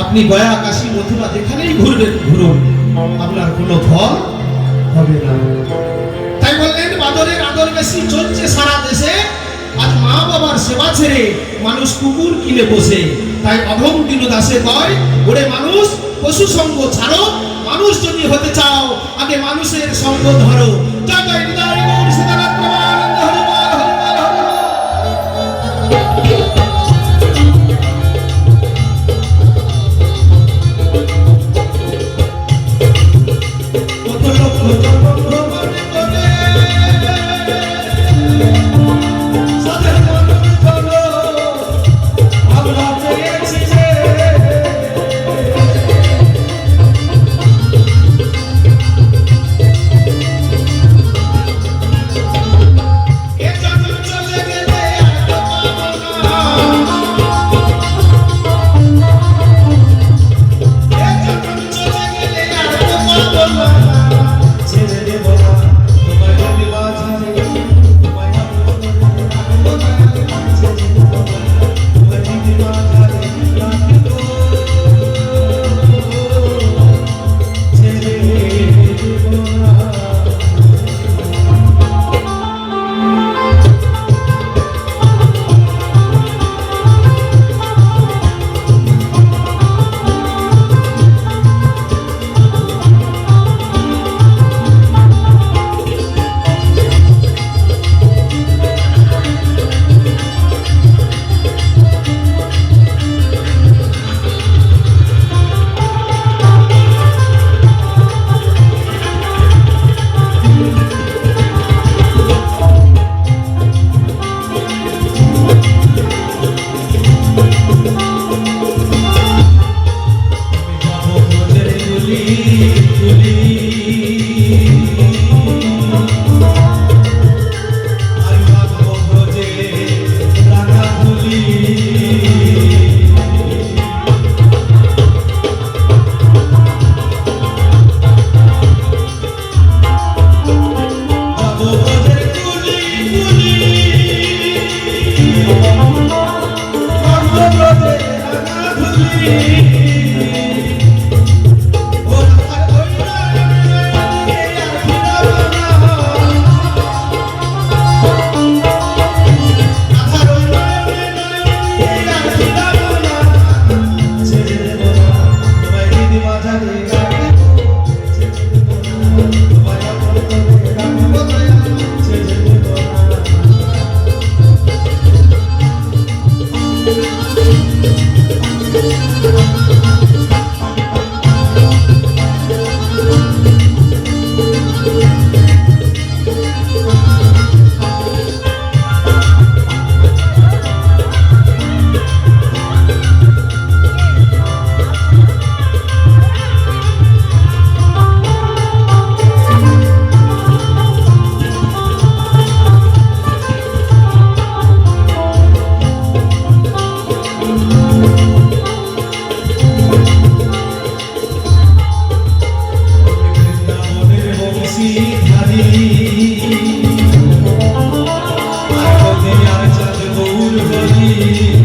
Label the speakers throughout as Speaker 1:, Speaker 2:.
Speaker 1: আপনি গয়া কাশী মথুরা যেখানেই ঘুরবেন, ঘুরুন। আপনার কোনো ফল হবে না। তাই বললেন, বাদরের আদর বেশি চলছে সারা দেশে। আজ মা বাবার সেবা ছেড়ে মানুষ কুকুর কিনে বসে তাই অধম দিন দাসে কয়, ওরে মানুষ, পশু সঙ্গ ছাড়ো। মানুষ যদি হতে চাও, আগে মানুষের সঙ্গ ধরো। জয় জয় হৃদয় গৌর orgulho
Speaker 2: pode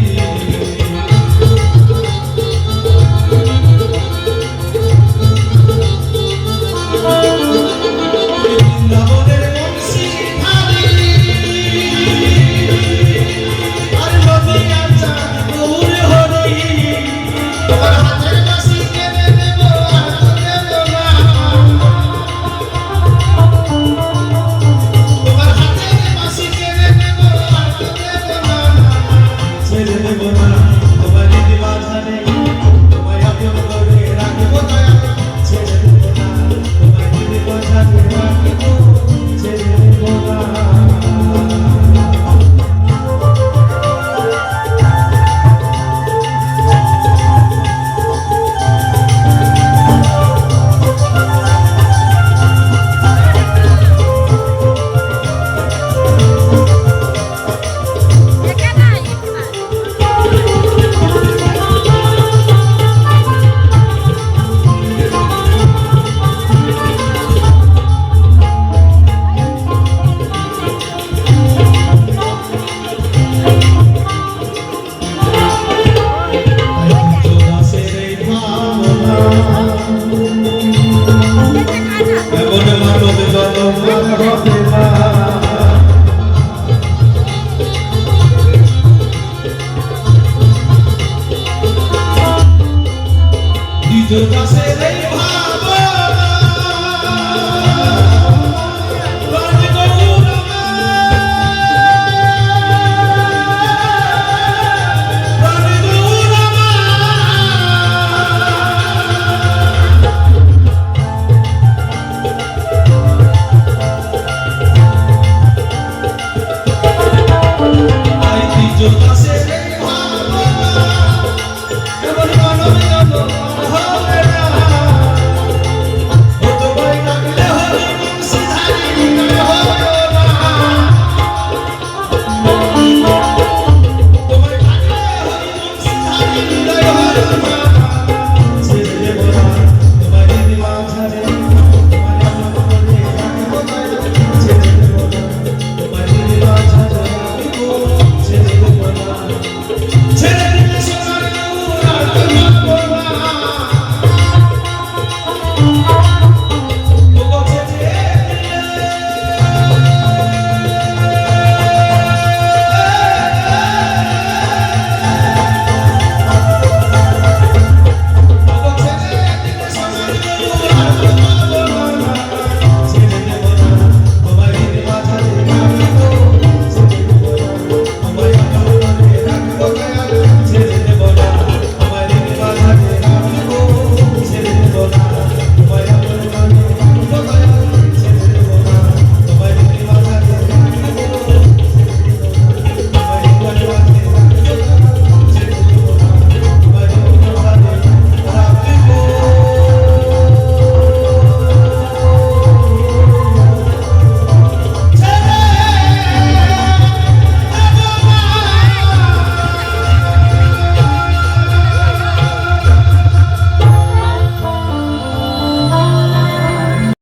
Speaker 1: দ্বিজ দাসের